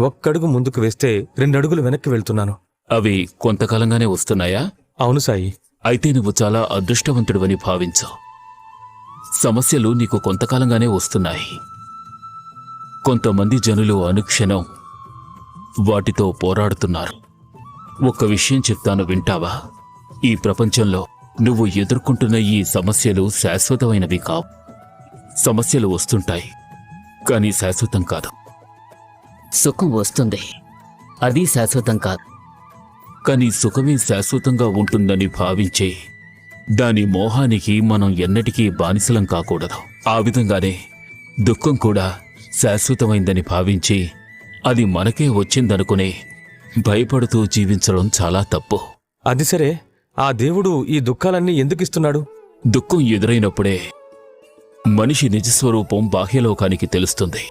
ఒక్కడుగు ముందుకు వేస్తే రెండడుగులు వెనక్కి వెళ్తున్నాను. అవి కొంతకాలంగానే వస్తున్నాయా? అవును సాయి. అయితే నువ్వు చాలా అదృష్టవంతుడివని భావించు. సమస్యలు నీకు కొంతకాలంగానే వస్తున్నాయి. కొంతమంది జనులు అనుక్షణం వాటితో పోరాడుతున్నారు. ఒక్క విషయం చెప్తాను వింటావా? ఈ ప్రపంచంలో నువ్వు ఎదుర్కొంటున్న ఈ సమస్యలు శాశ్వతమైనవి కావు. సమస్యలు వస్తుంటాయి కానీ శాశ్వతం కాదు. సుఖం వస్తుంది. అది శాశ్వతం కాదు. కానీ సుఖమే శాశ్వతంగా ఉంటుందని భావించి దాని మోహానికి మనం ఎన్నటికీ బానిసలం కాకూడదు. ఆ విధంగానే దుఃఖం కూడా శాశ్వతమైందని భావించి అది మనకే వచ్చిందనుకుని భయపడుతూ జీవించడం చాలా తప్పు. అది సరే ఆ దేవుడు ఈ దుఃఖాలన్నీ ఎందుకు ఇస్తున్నాడు దుఃఖం ఎదురైనప్పుడే మనిషి నిజస్వరూపం బాహ్యలోకానికి తెలుస్తుంది.